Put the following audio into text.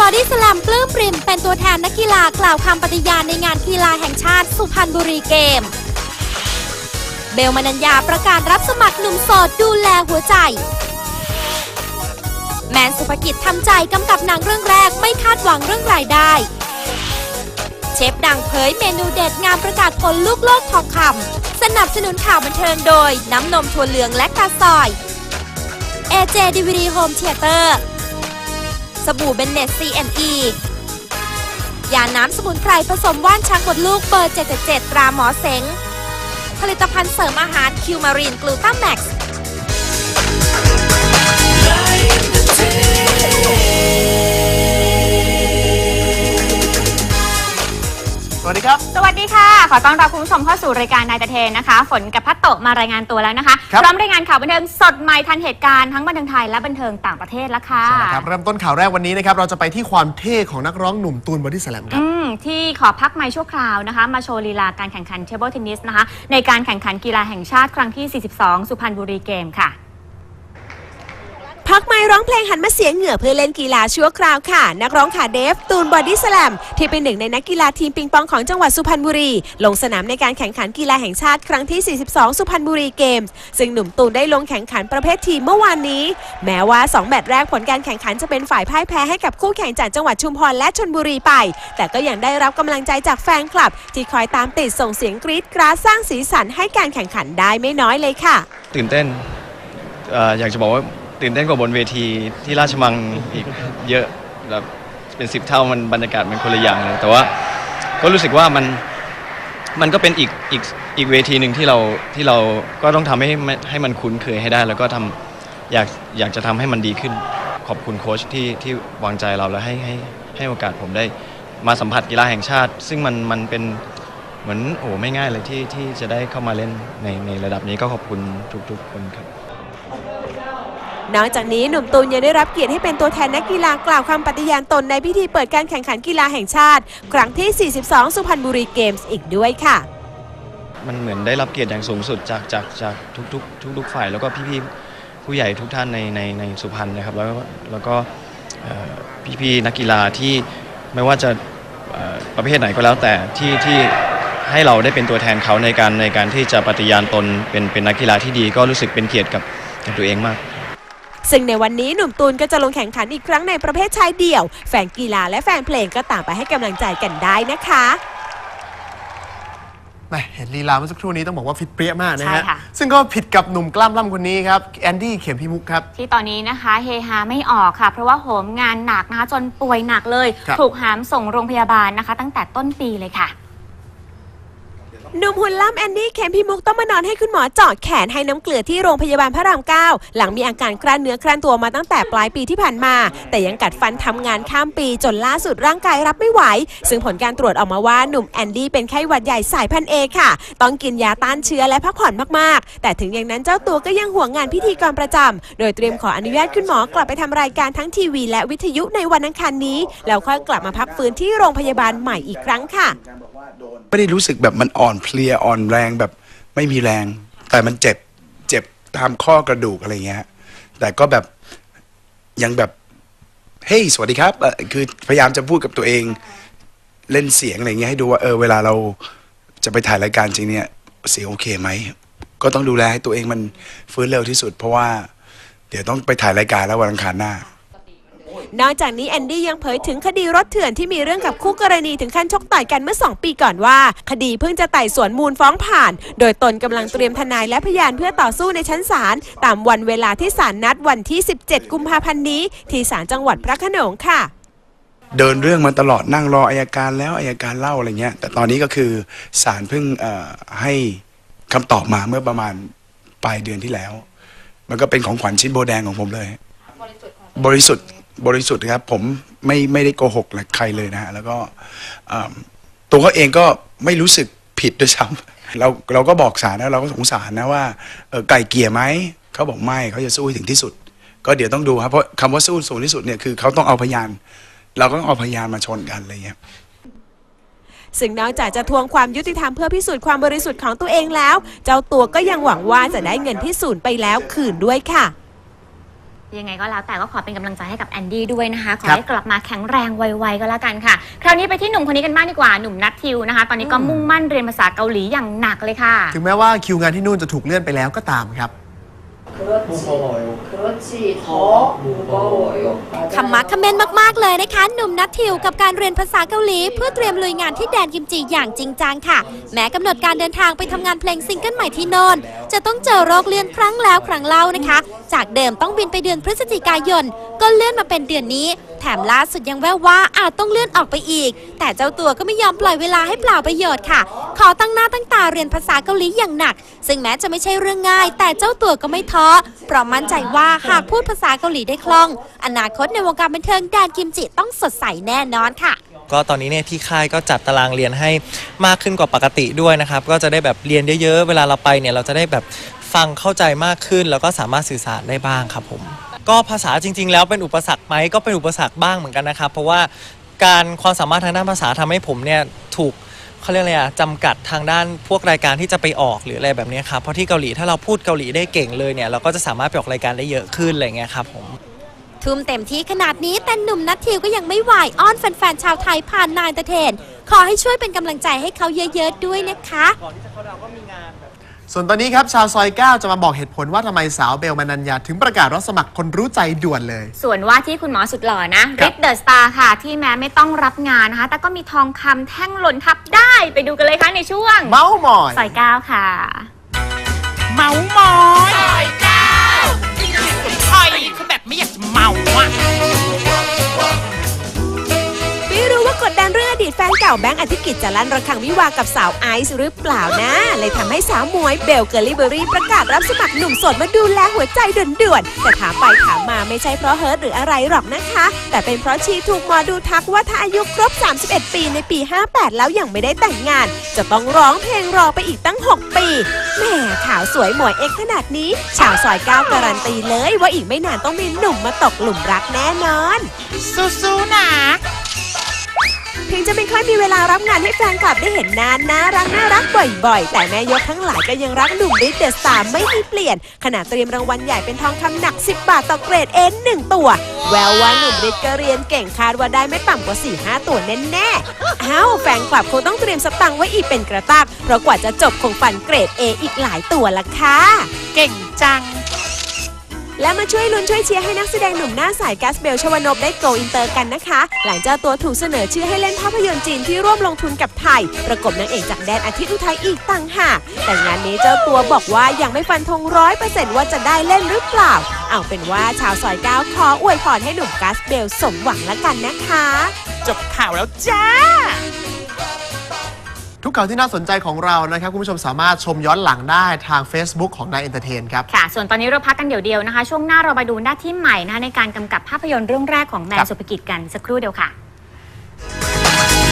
บอดี้สแลมปลื้มปริมเป็นตัวแทนนักกีฬากล่าวคำปฏิญาณในงานกีฬาแห่งชาติสุพรรณบุรีเกม เบลมนัญญาประกาศรับสมัครหนุ่มโสดดูแลหัวใจ แมนสุภกิจทำใจกำกับหนังเรื่องแรกไม่คาดหวังเรื่องรายได้ เชฟดังเผยเมนูเด็ดงานประกาศผลลูกโลกทองคำสนับสนุนข่าวบันเทิงโดยน้ำนมถั่วเหลืองและกาซอย AJ DVD Home Theater สบู่เบนเนต CNE ยาน้ำสมุนไพรผสมว่านช้างบดลูกเบอร์ 777 ตราหมอเสง ผลิตภัณฑ์เสริมอาหารคิวมารีนกลูตาแม็กซ์ วัสดีครับ สวัสดีค่ะ ขอต้อนรับคุณผู้ชมเข้าสู่รายการนายตะเทนนะคะ ฝนกับพัตโตะมารายงานตัวแล้วนะคะ ครับ พร้อมรายงานข่าวบันเทิงสดใหม่ทันเหตุการณ์ทั้งบันเทิงไทยและบันเทิงต่างประเทศแล้วค่ะ ใช่แล้วครับเริ่มต้นข่าวแรกวันนี้นะครับ เราจะไปที่ความเท่ของนักร้องหนุ่มตูนบอดี้สแลมครับ อืมที่ขอพักไม่ชั่วคราวนะคะ มาโชว์ลีลาการแข่งขันเทเบิลเทนนิสนะคะ ในการแข่งขันกีฬาแห่งชาติครั้งที่ 42 สุพรรณบุรีเกมค่ะ พักไม่ร้องเพลงหันมาเสียเหงื่อเพื่อเล่นกีฬาชั่วคราวค่ะ นักร้องขาเดฟ ตูนบอดี้สแลมที่เป็นหนึ่งในนักกีฬาทีมปิงปองของจังหวัดสุพรรณบุรี ลงสนามในการแข่งขันกีฬาแห่งชาติครั้งที่ 42 สุพรรณบุรีเกมส์ซึ่งหนุ่มตูนได้ลงแข่งขันประเภททีมเมื่อวานนี้ แม้ว่า 2 แมตช์แรกผลการแข่งขันจะเป็นฝ่ายพ่ายแพ้ให้กับคู่แข่งจากจังหวัดชุมพรและชนบุรีไป แต่ก็ยังได้รับกำลังใจจากแฟนคลับ ที่คอยตามติดส่งเสียงกรี๊ดกราดสร้างสีสันให้การแข่งขันได้ไม่น้อยเลยค่ะ ตื่นเต้นเอ่ออยากจะบอกว่า ตื่นเต้นกว่าบนเวทีที่ราชมังอีกเยอะแบบเป็นสิบเท่ามันบรรยากาศมันคนละอย่างเลยแต่ว่าก็รู้สึกว่ามันมันก็เป็นอีกอีกอีกเวทีหนึ่งที่เราที่เราก็ต้องทำให้ให้มันคุ้นเคยให้ได้ แล้วก็ทำอยากอยากจะทำให้มันดีขึ้น ขอบคุณโค้ชที่ที่วางใจเราแล้วให้ให้ให้โอกาสผมได้มาสัมผัสกีฬาแห่งชาติ ซึ่งมันมันเป็นเหมือนโอ้ไม่ง่ายเลยที่ที่จะได้เข้ามาเล่นในในระดับนี้ก็ขอบคุณทุกๆคนครับ นอกจากนี้หนุ่มตูนยังได้รับเกียรติให้เป็นตัวแทนนักกีฬากล่าวคำปฏิญาณตนในพิธีเปิดการแข่งขันกีฬาแห่งชาติ ครั้งที่ 42 สุพรรณบุรีเกมส์อีกด้วยค่ะ มันเหมือนได้รับเกียรติอย่างสูงสุดจากจากจากทุกๆทุกๆฝ่ายแล้วก็พี่ๆผู้ใหญ่ทุกท่านในในในสุพรรณนะครับ แล้วก็แล้วก็เอ่อพี่ๆนักกีฬาที่ไม่ว่าจะเอ่อประเภทไหนก็แล้วแต่ที่ที่ให้เราได้เป็นตัวแทนเขาในการในการที่จะปฏิญาณตนเป็นเป็นนักกีฬาที่ดี ก็รู้สึกเป็นเกียรติกับกับตัวเองมาก ซึ่งในวันนี้หนุ่มตูนก็จะลงแข่งขันอีกครั้งในประเภทชายเดี่ยว แฟนกีฬาและแฟนเพลงก็ต่างไปให้กำลังใจกันได้นะคะแหมเห็นลีลาเมื่อสักครู่นี้ต้องบอกว่าฟิตเปรี้ยมากนะฮะใช่ค่ะ ซึ่งก็ผิดกับหนุ่มกล้ามล่ำคนนี้ครับ แอนดี้เข็มพิมุกครับ ที่ตอนนี้นะคะเฮฮาไม่ออกค่ะ เพราะว่าโหมงานหนักนะคะจนป่วยหนักเลย ครับ ถูกหามส่งโรงพยาบาลนะคะ ตั้งแต่ต้นปีเลยค่ะ หนุ่มหุ่นล่ำแอนดี้เคมพิมุกต้องมานอนให้คุณหมอเจาะแขนให้น้ำเกลือที่โรงพยาบาลพระรามเก้าหลังมีอาการคลานเนื้อคลานตัวมาตั้งแต่ปลายปีที่ผ่านมา แต่ยังกัดฟันทำงานข้ามปีจนล่าสุดร่างกายรับไม่ไหว ซึ่งผลการตรวจออกมาว่าหนุ่มแอนดี้เป็นไข้หวัดใหญ่สายพันเอค่ะ ต้องกินยาต้านเชื้อและพักผ่อนมากๆ แต่ถึงอย่างนั้นเจ้าตัวก็ยังห่วงงานพิธีกรประจำโดยเตรียมขออนุญาตคุณหมอกลับไปทำรายการทั้งทีวี และวิทยุในวันอังคารนี้แล้วค่อยกลับมาพักฟื้นที่โรงพยาบาลใหม่อีกครั้งค่ะ ไม่ได้รู้สึกแบบมันอ่อนเพลียอ่อนแรงแบบไม่มีแรง แต่มันเจ็บเจ็บตามข้อกระดูกอะไรเงี้ยแต่ก็แบบยังแบบเฮ้ยสวัสดีครับคือพยายามจะพูดกับตัวเองเล่นเสียงอะไรเงี้ยให้ดูว่าเออเวลาเราจะไปถ่ายรายการจริงเนี่ยเสียงโอเคไหมก็ต้องดูแลให้ตัวเองมันฟื้นเร็วที่สุด เพราะว่า เดี๋ยวต้องไปถ่ายรายการแล้ววันอังคารหน้า นอกจากนี้แอนดี้ยังเผยถึงคดีรถเถื่อนที่มีเรื่องกับคู่กรณีถึงขั้นชกต่อยกันเมื่อ 2 ปีก่อนว่า คดีเพิ่งจะไต่สวนมูลฟ้องผ่าน โดยตนกำลังเตรียมทนายและพยานเพื่อต่อสู้ในชั้นศาลตามวันเวลาที่ศาลนัดวันที่ 17 กุมภาพันธ์นี้ ที่ศาลจังหวัดพระโขนงค่ะเดินเรื่องมาตลอดนั่งรออายการแล้วอายการเล่าอะไรเงี้ย แต่ตอนนี้ก็คือศาลเพิ่งให้คำตอบมาเมื่อประมาณปลายเดือนที่แล้ว มันก็เป็นของขวัญชิ้นโบแดงของผมเลย บริสุทธิ์ บริสุทธิ์ครับ ผมไม่ไม่ได้โกหกใครเลยนะฮะแล้วก็เอิ่มตัวเขาเองก็ไม่รู้สึกผิดด้วยซ้ำเราเราก็บอกศาลนะเราก็สงสารนะว่าเออไก่เกลี่ยไหมเขาบอกไม่เขาจะสู้ให้ถึงที่สุด ก็เดี๋ยวต้องดูครับเพราะคำว่าสู้สูงที่สุดเนี่ยคือเขาต้องเอาพยาน เราก็ต้องเอาพยานมาชนกันอะไรเงี้ย ซึ่งนอกจากจะทวงความยุติธรรมเพื่อพิสูจน์ความบริสุทธิ์ของตัวเองแล้ว เจ้าตัวก็ยังหวังว่าจะได้เงินที่สูญไปแล้วคืนด้วยค่ะ ยังไงก็แล้วแต่ก็ขอเป็นกำลังใจให้กับแอนดี้ด้วยนะคะ ขอครับให้กลับมาแข็งแรงไวๆก็แล้วกันค่ะ คราวนี้ไปที่หนุ่มคนนี้กันบ้างดีกว่าหนุ่มนัททิวนะคะ ตอนนี้ก็มุ่งมั่นเรียนภาษาเกาหลีอย่างหนักเลยค่ะ ถึงแม้ว่าคิวงานที่นู่นจะถูกเลื่อนไปแล้วก็ตามครับ 그렇지 더 무거워요. คำมักคอมเมนต์มาก ๆ เลยนะคะ หนุ่มนัททิวกับการเรียนภาษาเกาหลี เพื่อเตรียมลุยงานที่แดนกิมจิอย่างจริงจังค่ะ แม้กำหนดการเดินทางไปทำงานเพลงซิงเกิลใหม่ที่โนนจะต้องเจอโรคเลื่อนครั้งแล้วครั้งเล่านะคะ จากเดิมต้องบินไปเดือนพฤศจิกายน ก็เลื่อนมาเป็นเดือนนี้ แถมล่าสุดยังแววว่าอาจต้องเลื่อนออกไปอีก แต่เจ้าตัวก็ไม่ยอมปล่อยเวลาให้เปล่าประโยชน์ค่ะ ขอตั้งหน้าตั้งตาเรียนภาษาเกาหลีอย่างหนัก ซึ่งแม้จะไม่ใช่เรื่องง่าย แต่เจ้าตัวก็ไม่ท้อเพราะมั่นใจว่าหากพูดภาษาเกาหลีได้คล่อง อนาคตในวงการบันเทิงแดนกิมจิต้องสดใสแน่นอนค่ะก็ตอนนี้เนี่ยที่ค่ายก็จัดตารางเรียนให้มากขึ้นกว่าปกติด้วยนะครับ ก็จะได้แบบเรียนเยอะๆ เวลาเราไปเนี่ยเราจะได้แบบฟังเข้าใจมากขึ้น แล้วก็สามารถสื่อสารได้บ้างครับผม ก็ภาษาจริง ๆ แล้วเป็นอุปสรรคไหมก็เป็นอุปสรรคบ้างเหมือนกันนะครับ เพราะว่าการความสามารถทางด้านภาษาทำให้ผมเนี่ยถูกเขาเรียกอะไรอะจำกัดทางด้านพวกรายการที่จะไปออกหรืออะไรแบบนี้ครับเพราะที่เกาหลีถ้าเราพูดเกาหลีได้เก่งเลยเนี่ยเราก็จะสามารถไปออกรายการได้เยอะขึ้นอะไรเงี้ยครับผมทุ่มเต็มที่ขนาดนี้แต่หนุ่มนัททิวก็ยังไม่ไหวอ้อนแฟนๆชาวไทยผ่านนายตะเทน ขอให้ช่วยเป็นกำลังใจให้เขาเยอะๆด้วยนะคะตอนนี้เขาก็มีงาน ส่วนตอนนี้ครับชาวซอย9จะมาบอกเหตุผลว่าทำไมสาวเบลมานัญญาถึงประกาศรับสมัครคนรู้ใจด่วนเลย ส่วนว่าที่คุณหมอสุดหล่อนะครัริบทเดอะสตาร์ค่ะ ที่แม้ไม่ต้องรับงานนะคะ แต่ก็มีทองคำแท่งหล่นทับได้ไปดูกันเลยค่ะในช่วงเมาส์มอย ซอยเก้าค่ะ เมามอยซอยเก้าใครเขาแบบไม่อยากจะเมาอะ เก่าแบงค์อธิกิจจะลั่นระฆังวิวากับสาวไอซ์หรือเปล่านะ เลยทำให้สาวมวยเบลเกอร์ลิเบอรี่ประกาศรับสมัครหนุ่มโสดมาดูแลหัวใจด่วนๆแต่ถามไปถามมาไม่ใช่เพราะเฮิร์ตหรืออะไรหรอกนะคะ แต่เป็นเพราะชีถูกหมอดูทักว่าถ้าอายุครบ 31 ปีในปี 58 แล้วยังไม่ได้แต่งงาน จะต้องร้องเพลงรอไปอีกตั้ง 6 ปีแหม่ข่าวสวยหมวยเอกขนาดนี้ชาวซอยเก้าการันตีเลยว่าอีกไม่นานต้องมีหนุ่มมาตกหลุมรักแน่นอนสู้ๆนะ ถึงจะไม่ค่อยมีเวลารับงานให้แฟนคลับได้เห็นนานน่ารักน่ารักบ่อยๆ แต่แม่ยกทั้งหลายก็ยังรักหนุ่มริทเดอะสตาร์ไม่มีเปลี่ยน ขณะเตรียมรางวัลใหญ่เป็นทองคำหนัก 10 บาทต่อเกรดเอ็นหนึ่งตัว แววว่าหนุ่มริทก็เรียนเก่งคาดว่าได้ไม่ต่ำกว่า 4-5 ตัวแน่ๆอ้าวแฟนคลับคงต้องเตรียมสตังค์ไว้อีกเป็นกระตักเพราะกว่าจะจบคงฟันเกรด A อีกหลายตัวละค่ะเก่งจัง และมาช่วยลุ้นช่วยเชียร์ให้นักแสดงหนุ่มหน้าใสกัสเบลชวนบได้โกอินเตอร์กันนะคะ หลังเจ้าตัวถูกเสนอชื่อให้เล่นภาพยนตร์จีนที่ร่วมลงทุนกับไทย ประกบนางเอกจากแดนอาทิตย์อุทัยอีกต่างหากแต่งานนี้เจ้าตัวบอกว่ายังไม่ฟันธงร้อยเปอร์เซ็นต์ว่าจะได้เล่นหรือเปล่า เอาเป็นว่าชาวซอยก้าขออวยพรให้หนุ่มกัสเบลสมหวังละกันนะคะ จบข่าวแล้วจ้า ทุกข่าวที่น่าสนใจของเรานะครับ คุณผู้ชมสามารถชมย้อนหลังได้ทาง Facebook ของนายเอนเตอร์เทนครับ ค่ะ ส่วนตอนนี้เราพักกันเดี๋ยวเดียวนะคะ ช่วงหน้าเรามาดูหน้าที่ใหม่นะคะในการกำกับภาพยนตร์เรื่องแรกของแมครันบสุภกิจกันสักครู่เดียวค่ะ